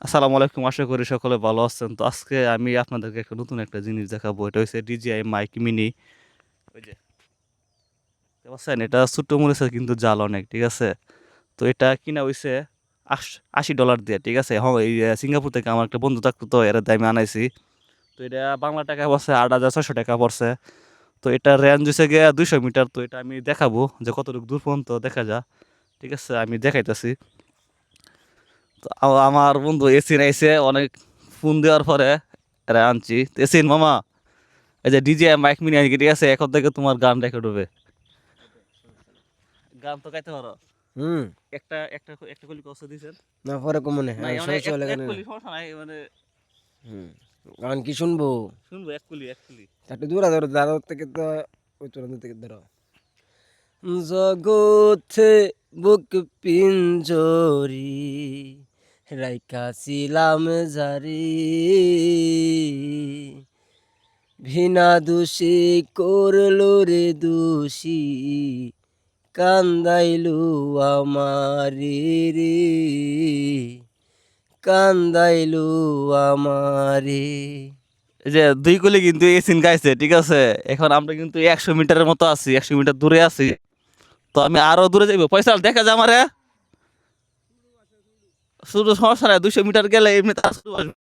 আসসালামু আলাইকুম, আশা করি সকলে ভালো আছেন। তো আজকে আমি আপনাদেরকে একটা নতুন একটা জিনিস দেখাবো। এটা হচ্ছে ডিজিআই মাইক মিনি। ওই যে পাচ্ছেন? এটা ছোট্ট মরিচের কিন্তু জাল অনেক, ঠিক আছে? তো এটা কিনা হয়েছে আশ- আশি ডলার দিয়ে, ঠিক আছে? হ্যাঁ এই সিঙ্গাপুর থেকে আমার একটা বন্ধু থাকতো, তো এর দামে আনাইছি। তো এটা বাংলা টাকা পড়ছে আট হাজার ছশো টাকা পড়ছে। তো এটা রেঞ্জ হয়েছে গিয়ে দুইশো মিটার। তো এটা আমি দেখাবো যে কতটুকু দূর পর্যন্ত দেখা যা ঠিক আছে? আমি দেখাইতেছি। আমার বন্ধু এসিন আইসে অনেক ফোন দেওয়ার পরে এরা আনছি। এসিন মামা এই যে ডিজে মাইক মিনি আনকি ঠিক আছে? এখন থেকে তোমার গান রেকর্ড হবে। গান তো গাইতে পারো। হুম। একটা একটা একটা কলি কষ্ট দিয়েছেন। না পরে হ্যাঁ মানে সমস্যা হলে কেন সমস্যা নাই মানে হুম। গান কি শুনব? শুনব এক কলি এক কলি। একটু দূরে ধরো দাঁড়ো থেকে তো ওই চূড়ান্ত থেকে ধরো। জগতে বুক পিঞ্জরি রাইকাছিলাম জারি। ভিনা দোষী করল রে দোষী, কান্দাইলু আমারি রে। কান্দাইলু আমারে। এই যে দুই কলি কিন্তু এসিন গাইছে, ঠিক আছে? এখন আমরা কিন্তু একশো মিটারের মতো আছি, একশো মিটার দূরে আছি। তো আমি আরও দূরে যাইবো। পয়সা দেখা যায় আমারে। শুধু সমস্যা নাই দুশো মিটার গেলে এমনি তার শুধু আসবে।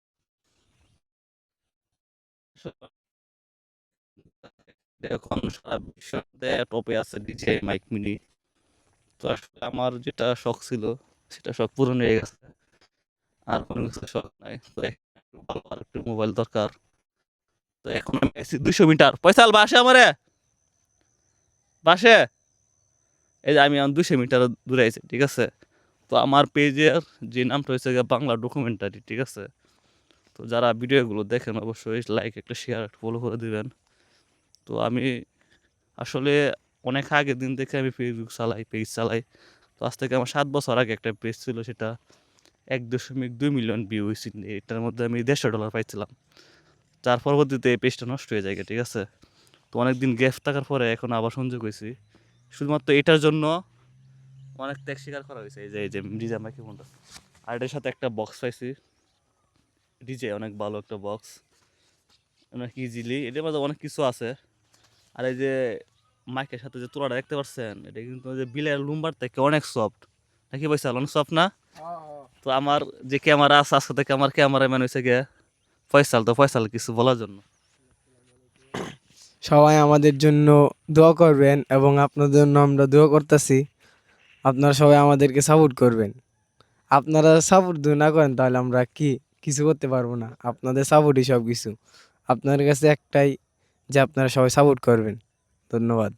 এখন সারা বিশ্বতে টপে আছে ডিজে মাইক মিনি তো আসলে আমার যেটা শখ ছিল, সেটা শখ পূরণ হয়ে গেছে। আর কোনো কিছু শখ নাই। তো একটু ভালো আর একটু মোবাইল দরকার। তো এখন আমি আছি দুশো মিটার। পয়সাল বাসে আমারে? বাসে? এই যে আমি দুশো মিটার দূরে আছি, ঠিক আছে? তো আমার পেজের যে নামটা হয়েছে বাংলা ডকুমেন্টারি ঠিক আছে? তো যারা ভিডিওগুলো দেখেন অবশ্যই লাইক একটা শেয়ার একটা ফলো করে দেবেন। তো আমি আসলে অনেক আগের দিন থেকে আমি ফেসবুক চালাই পেজ চালাই। তো আজ থেকে আমার সাত বছর আগে একটা পেজ ছিল, সেটা এক দশমিক দুই মিলিয়ন ভিউ হয়েছিল এটার মধ্যে আমি দেড়শো ডলার পাইছিলাম। যার পরবর্তীতে এই পেজটা নষ্ট হয়ে যায় ঠিক আছে? তো অনেক দিন গ্যাপ থাকার পরে এখন আবার সংযোগ হয়েছি। শুধুমাত্র এটার জন্য অনেক ত্যাগ স্বীকার করা হয়েছে। এই যে এই যে ডিজে মাইক্রোফোনটা আর এটার সাথে একটা বক্স পাইছি। ডিজে অনেক ভালো একটা বক্স অনেক ইজিলি এটার মধ্যে অনেক কিছু আছে। আর এই যে, মাইকের সাথে যে তোলাটা দেখতে পাচ্ছেন, এটা কিন্তু যে বিলের লুম্বার থেকে অনেক সফট নাকি পয়সা অনেক সফট না? তো আমার যে ক্যামেরা আছে, আজকে থেকে আমার ক্যামেরাম্যান হয়েছে গিয়ে ফয়সাল। তো ফয়সাল, কিছু বলার জন্য? সবাই আমাদের জন্য দোয়া করবেন এবং আপনাদের জন্য আমরা দোয়া করতেছি। আপনারা সবাই আমাদেরকে সাপোর্ট করবেন। আপনারা সাপোর্ট যদি না করেন, তাহলে আমরা কি, কিছু করতে পারব না। আপনাদের সাপোর্টই সব কিছু আপনার কাছে একটাই যে আপনারা সবাই সাপোর্ট করবেন। ধন্যবাদ।